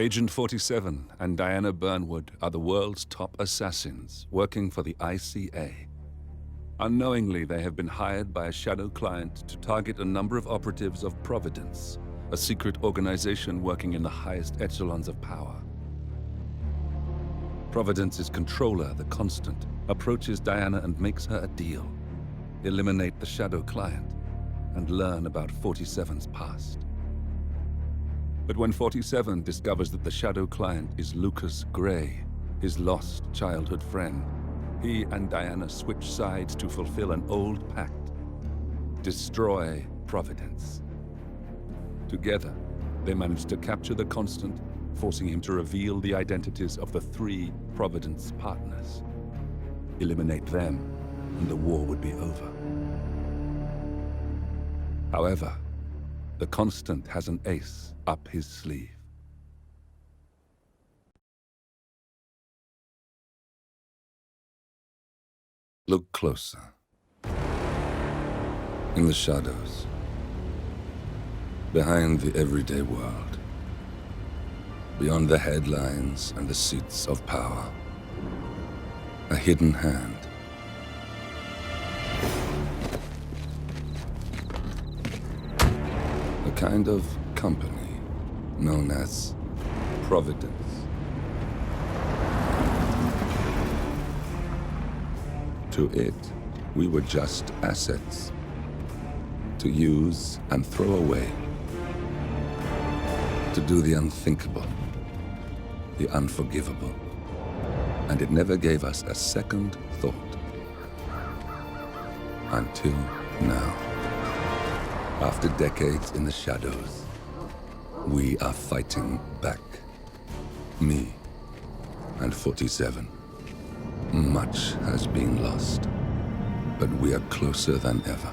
Agent 47 and Diana Burnwood are the world's top assassins working for the ICA. Unknowingly, they have been hired by a shadow client to target a number of operatives of Providence, a secret organization working in the highest echelons of power. Providence's controller, the Constant, approaches Diana and makes her a deal. Eliminate the shadow client and learn about 47's past. But when 47 discovers that the shadow client is Lucas Gray, his lost childhood friend, he and Diana switch sides to fulfill an old pact. Destroy Providence. Together, they manage to capture the Constant, forcing him to reveal the identities of the three Providence partners. Eliminate them, and the war would be over. However, the Constant has an ace up his sleeve. Look closer. In the shadows. Behind the everyday world. Beyond the headlines and the seats of power. A hidden hand. Kind of company known as Providence. To it, we were just assets. To use and throw away. To do the unthinkable. The unforgivable. And it never gave us a second thought. Until now. After decades in the shadows, we are fighting back. Me and 47. Much has been lost, but we are closer than ever.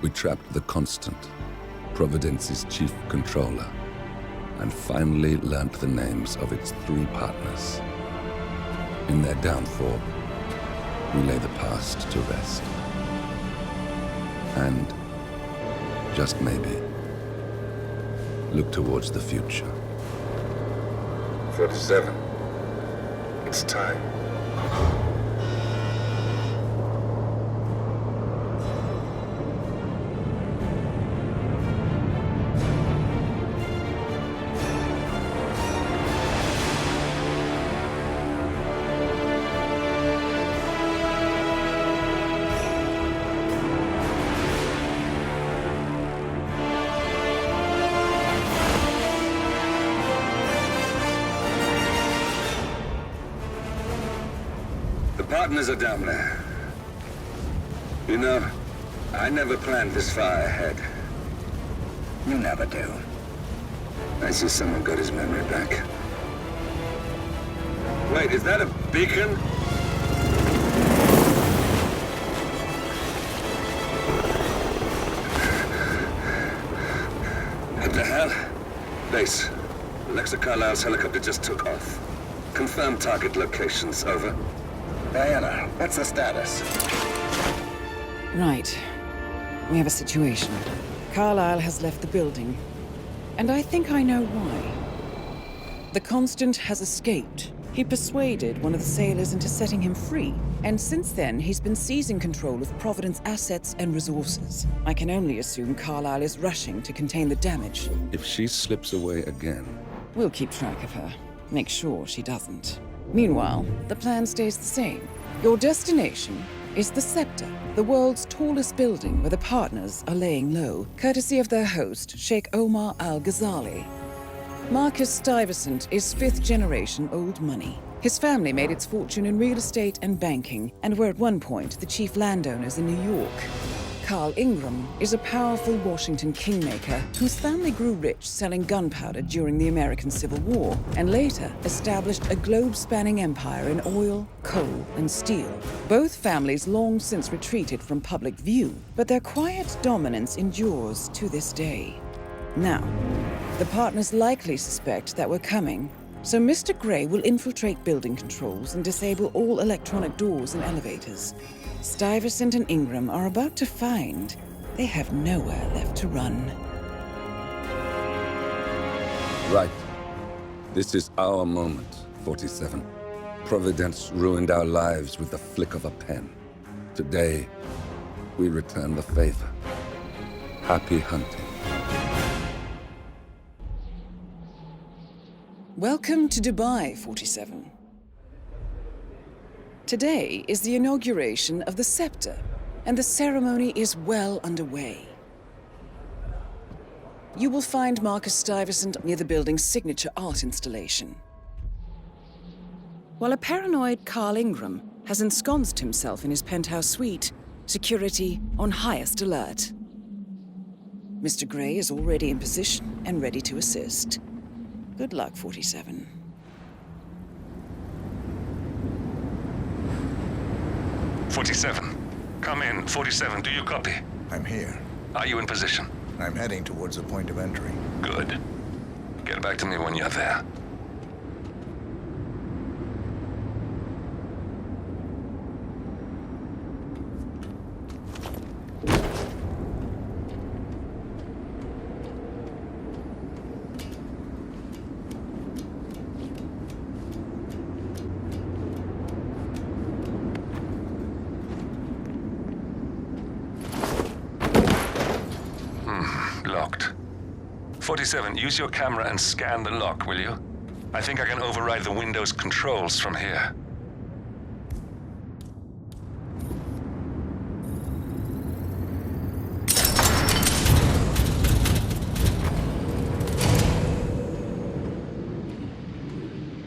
We trapped the Constant, Providence's chief controller, and finally learnt the names of its three partners. In their downfall, we lay the past to rest. And, just maybe, look towards the future. 47. It's time. Partners are down there. You know, I never planned this far ahead. You never do. I see someone got his memory back. Wait, is that a beacon? What the hell? Base. Alexa Carlisle's helicopter just took off. Confirm target locations, over. Diana, that's the status? Right. We have a situation. Carlyle has left the building. And I think I know why. The Constant has escaped. He persuaded one of the sailors into setting him free. And since then, he's been seizing control of Providence assets and resources. I can only assume Carlyle is rushing to contain the damage. If she slips away again, We'll keep track of her. Make sure she doesn't. Meanwhile, the plan stays the same. Your destination is the Scepter, the world's tallest building where the partners are laying low, courtesy of their host, Sheikh Omar Al Ghazali. Marcus Stuyvesant is fifth generation old money. His family made its fortune in real estate and banking, and were at one point the chief landowners in New York. Carl Ingram is a powerful Washington kingmaker whose family grew rich selling gunpowder during the American Civil War and later established a globe spanning empire in oil, coal, and steel. Both families long since retreated from public view, but their quiet dominance endures to this day. Now, the partners likely suspect that we're coming, so Mr. Gray will infiltrate building controls and disable all electronic doors and elevators. Stuyvesant and Ingram are about to find they have nowhere left to run. right. This is our moment, 47. Providence ruined our lives with the flick of a pen. Today, we return the favor. Happy hunting. Welcome to Dubai, 47. Today is the inauguration of the scepter, and the ceremony is well underway. You will find Marcus Stuyvesant near the building's signature art installation. While a paranoid Carl Ingram has ensconced himself in his penthouse suite, security on highest alert. Mr. Gray is already in position and ready to assist. Good luck, 47. Forty-seven. Come in. Forty-seven, do you copy? I'm here. Are you in position? I'm heading towards the point of entry. Good. Get back to me when you're there. Hmm, Locked. 47, use your camera and scan the lock, will you? I think I can override the Windows controls from here.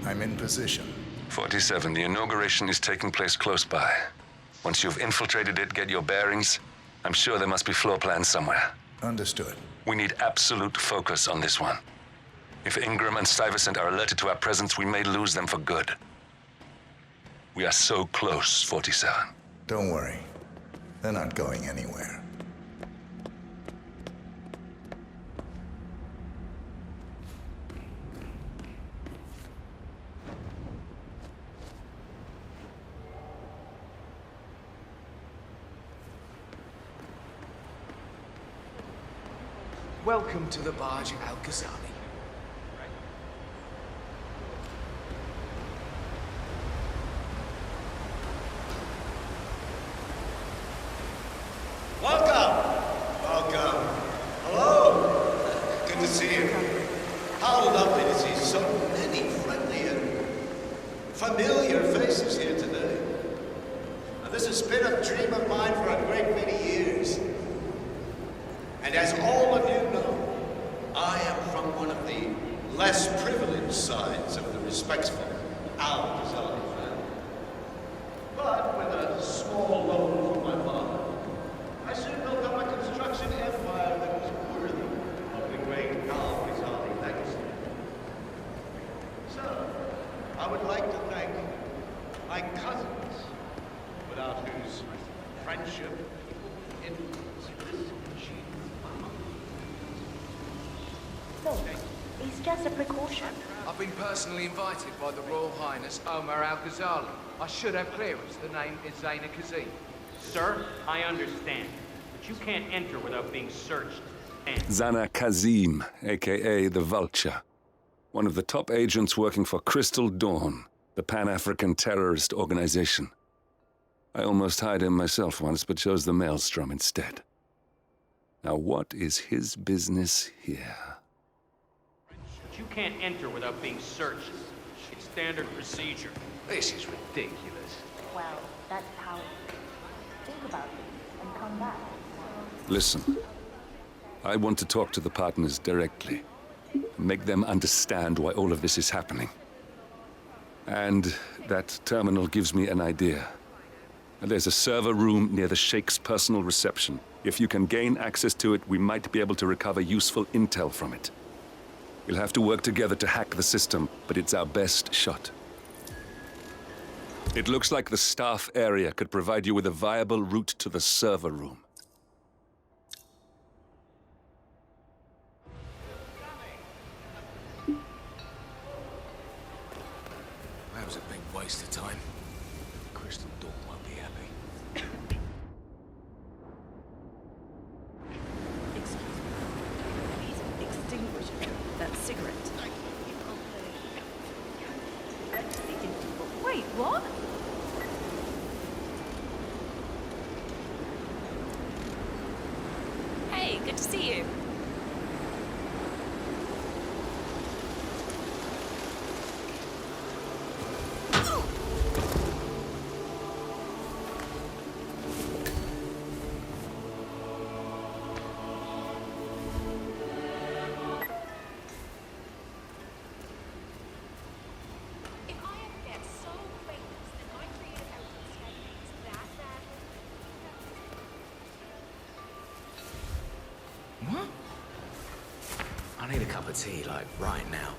I'm in position. 47, the inauguration is taking place close by. Once you've infiltrated it, get your bearings. I'm sure there must be floor plans somewhere. Understood. We need absolute focus on this one. If Ingram and Stuyvesant are alerted to our presence, we may lose them for good. We are so close, 47. Don't worry. They're not going anywhere. Welcome to the barge Al Ghazali. Welcome! Welcome. Hello! Good to see you. How lovely to see so many friendly and familiar faces here today. Now, this has been a dream of mine for a great many years. And as all of you know, I am from one of the less privileged sides of the respectful Al Ghazali family. But with a small loan from my father, I soon built up a construction empire that was worthy of the great Al Ghazali legacy. So, I would like to thank my cousins, without whose friendship, influence, this achievement. Look, it's just a precaution. I've been personally invited by the Royal Highness Omar Al Ghazali. I should have clearance. The name is Zaina Kazim. Sir, I understand, but you can't enter without being searched. And Zana Kazim, aka the Vulture. One of the top agents working for Crystal Dawn, the Pan African terrorist organization. I almost hired him myself once, but chose the Maelstrom instead. Now, what is his business here? But you can't enter without being searched. It's standard procedure. This is ridiculous. Well, that's how. Think about it and come back. Listen, I want to talk to the partners directly. Make them understand why all of this is happening. And that terminal gives me an idea. There's a server room near the Sheikh's personal reception. If you can gain access to it, we might be able to recover useful intel from it. We'll have to work together to hack the system, but it's our best shot. It looks like the staff area could provide you with a viable route to the server room. That was a big waste of time. Crystal Dawn won't be happy. I need a cup of tea, like, right now.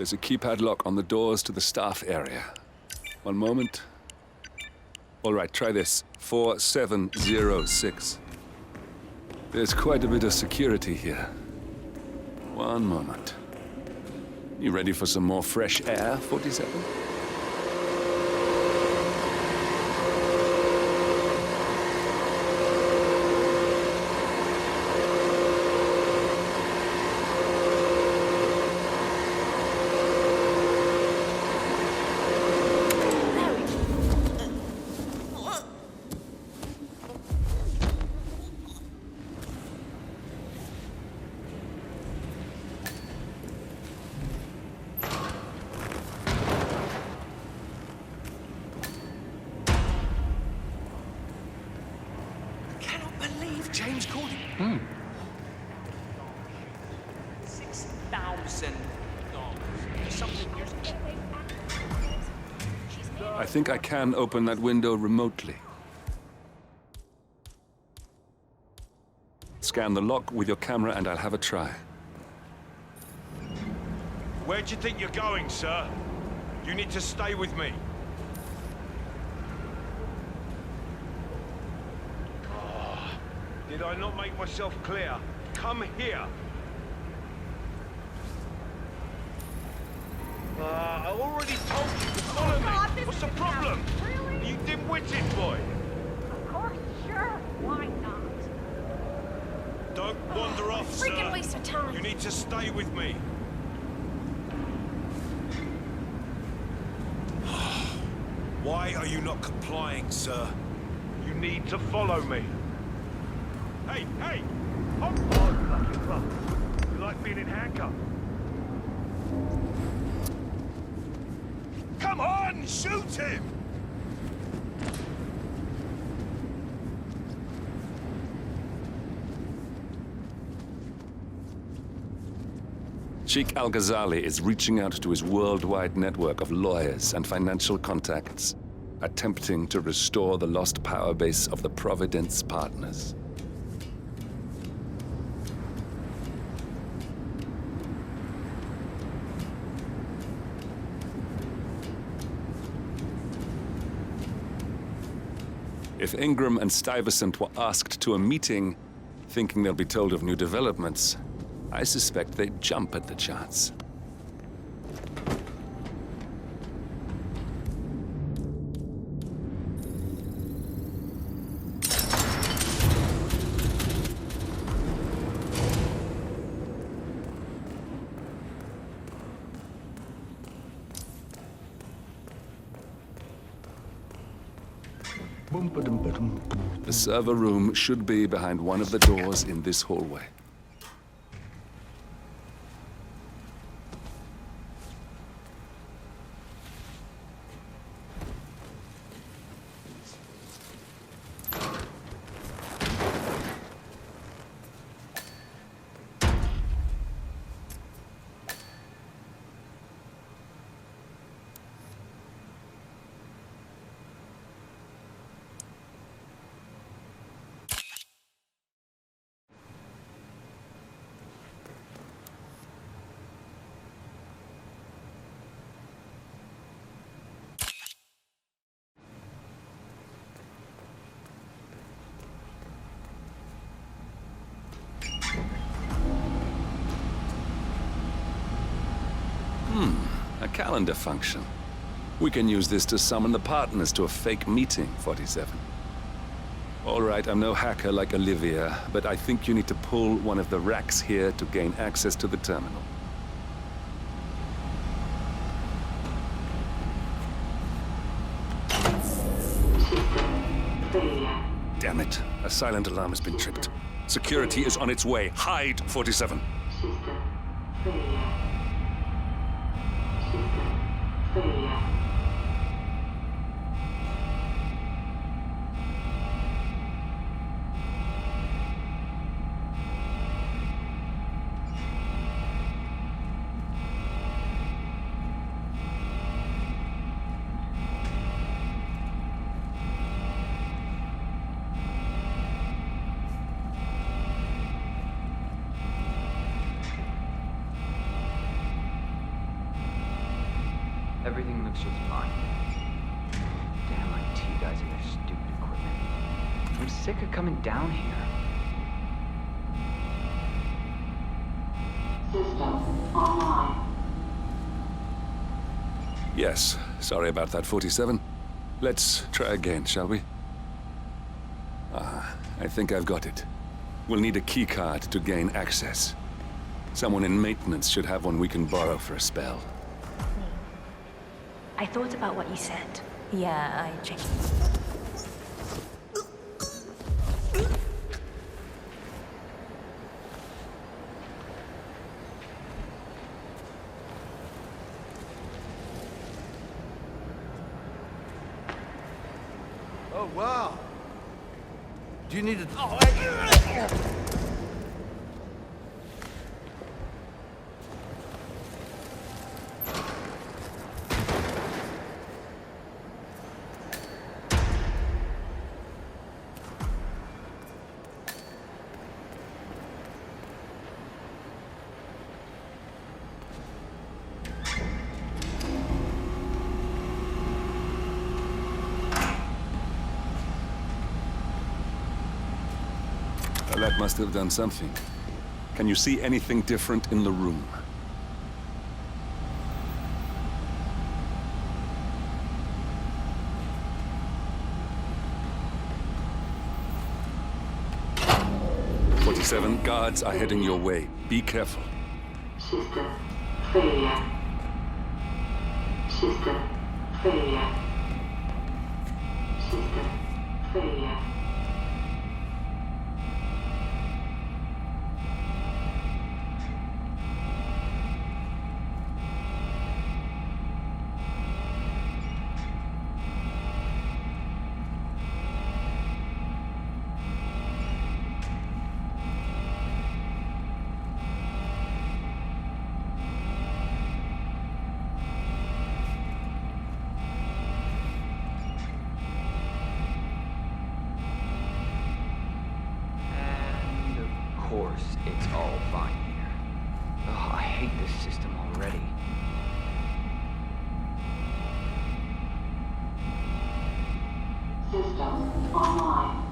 There's a keypad lock on the doors to the staff area. One moment. All right, try this. 4706. There's quite a bit of security here. One moment. You ready for some more fresh air, 47? James called it. Hmm. Six thousand dollars. Something you're. I think I can open that window remotely. Scan the lock with your camera and I'll have a try. Where do you think you're going, sir? You need to stay with me. Ah, Did I not make myself clear? Come here. Ah, I already told you to follow Oh, God, me. this What's the problem? Really? You dim-witted, boy? of course, sure, why not? Don't wander off, sir. Freaking waste of time. You need to stay with me. Why are you not complying, sir? You need to follow me. Hey, hey! Hold on, lucky fuck. You like being in handcuffs? Come on, shoot him! Sheikh Al Ghazali is reaching out to his worldwide network of lawyers and financial contacts, attempting to restore the lost power base of the Providence Partners. If Ingram and Stuyvesant were asked to a meeting, thinking they'll be told of new developments, I suspect they'd jump at the chance. Server room should be behind one of the doors in this hallway. Hmm, a calendar function. We can use this to summon the partners to a fake meeting, 47. All right, I'm no hacker like Olivia, but I think you need to pull one of the racks here to gain access to the terminal. Damn it. A silent alarm has been tripped. Security is on its way. Hide, 47. 对呀、啊。Sorry about that, 47. Let's try again, shall we? Ah, I think I've got it. We'll need a keycard to gain access. Someone in maintenance should have one we can borrow for a spell. I thought about what you said. Yeah, I checked. You need a... Oh, Well, that must have done something. Can you see anything different in the room? Forty-seven guards are heading your way. Be careful. System failure. System failure. System failure. And of course, it's all fine here. Oh, I hate this system already. System online.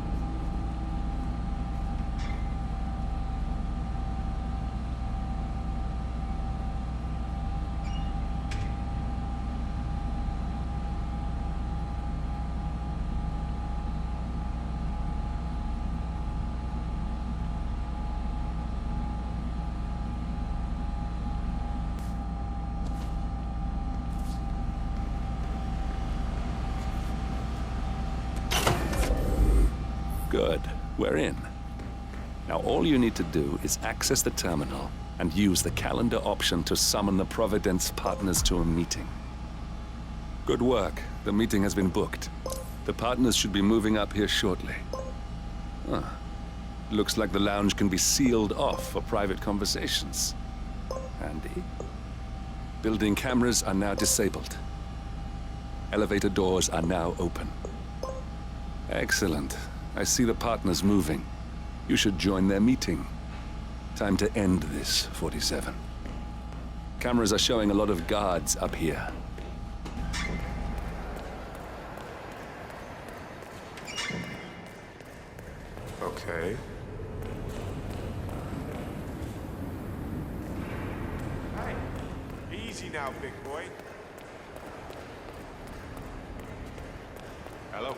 Good. We're in. Now all you need to do is access the terminal and use the calendar option to summon the Providence partners to a meeting. Good work. The meeting has been booked. The partners should be moving up here shortly. Ah. Looks like the lounge can be sealed off for private conversations. Handy. Building cameras are now disabled. Elevator doors are now open. Excellent. I see the partners moving. You should join their meeting. Time to end this, 47. Cameras are showing a lot of guards up here. Okay. Hey, easy. Easy now, big boy. Hello?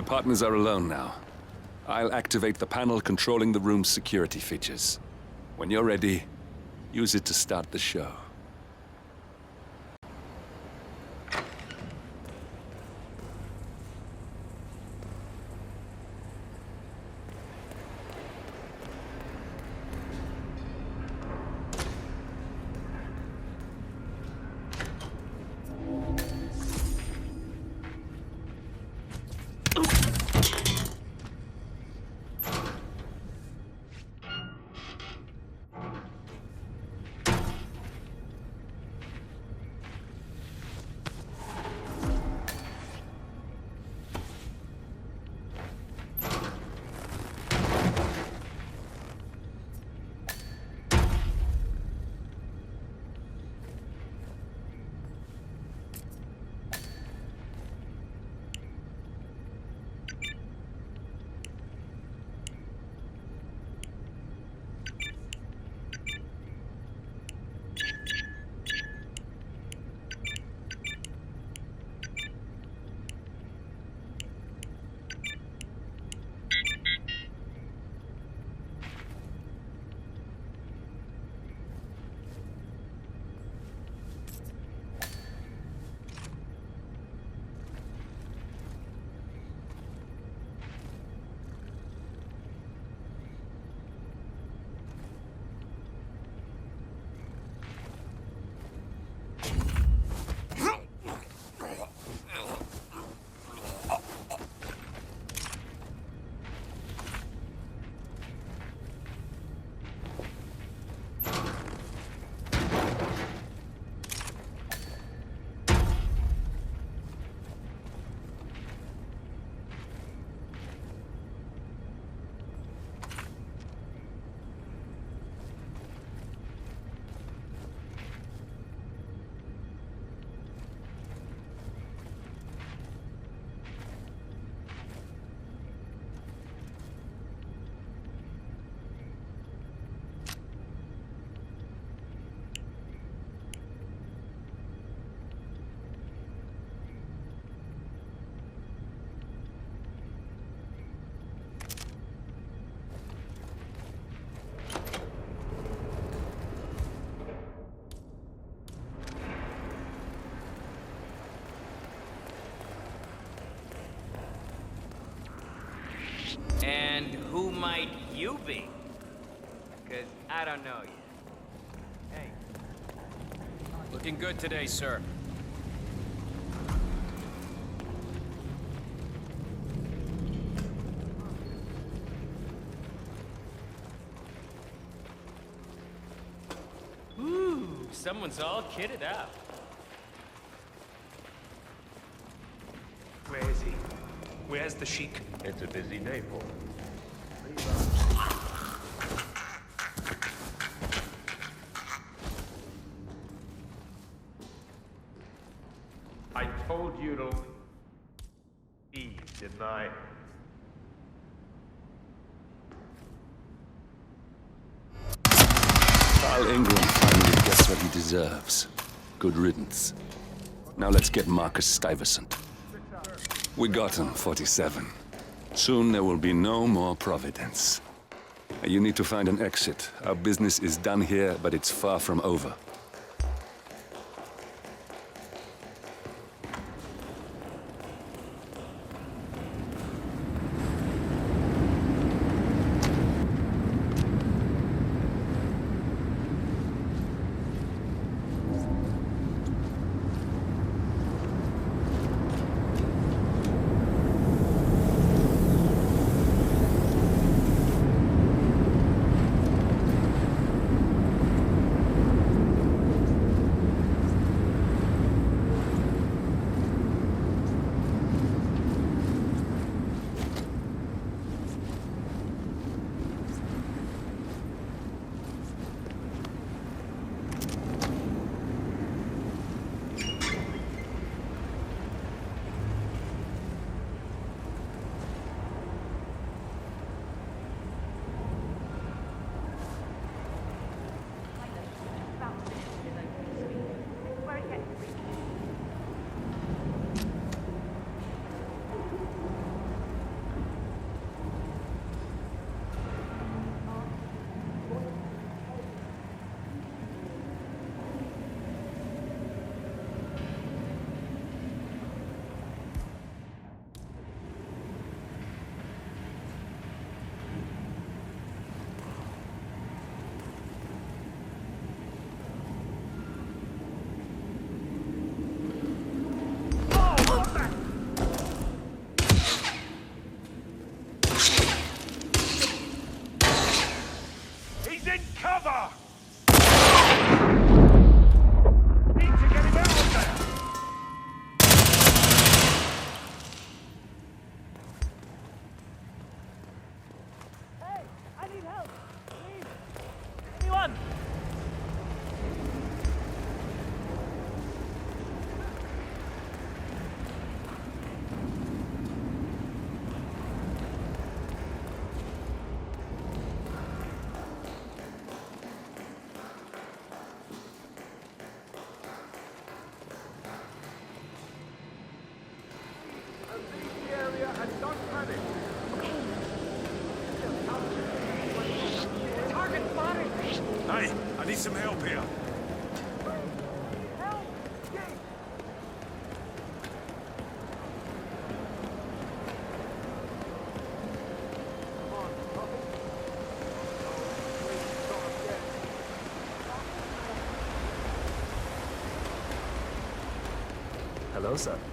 The partners are alone now. I'll activate the panel controlling the room's security features. When you're ready, use it to start the show. Might you be? Because I don't know you. Hey. Looking good today, sir. Ooh, someone's all kitted out. Where is he? Where's the Sheik? It's a busy day for him. I told you to leave, didn't I? Carl Ingram finally gets what he deserves. Good riddance. Now let's get Marcus Stuyvesant. We got him, 47. Soon there will be no more Providence. You need to find an exit. Our business is done here, but it's far from over. Need some help here. Hello, sir.